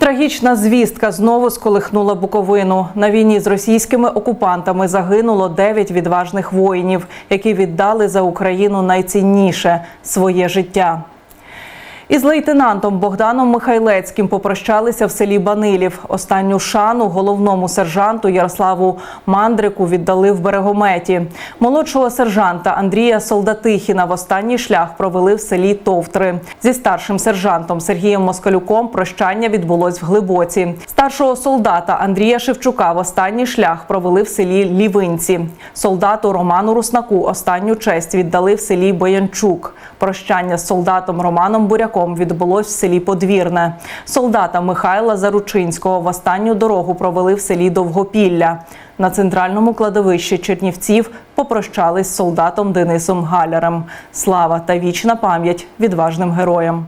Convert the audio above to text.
Трагічна звістка знову сколихнула Буковину. На війні з російськими окупантами загинуло дев'ять відважних воїнів, які віддали за Україну найцінніше своє життя. Із лейтенантом Богданом Михайлецьким попрощалися в селі Банилів. Останню шану головному сержанту Ярославу Мандрику віддали в берегометі. Молодшого сержанта Андрія Солдатихіна в останній шлях провели в селі Товтри. Зі старшим сержантом Сергієм Москалюком прощання відбулось в Глибоці. Старшого солдата Андрія Шевчука в останній шлях провели в селі Лівинці. Солдату Роману Руснаку останню честь віддали в селі Боянчук. Прощання з солдатом Романом Буряком відбулось в селі Подвірне. Солдата Михайла Заручинського в останню дорогу провели в селі Довгопілля. На центральному кладовищі Чернівців попрощались з солдатом Денисом Галярем. Слава та вічна пам'ять відважним героям.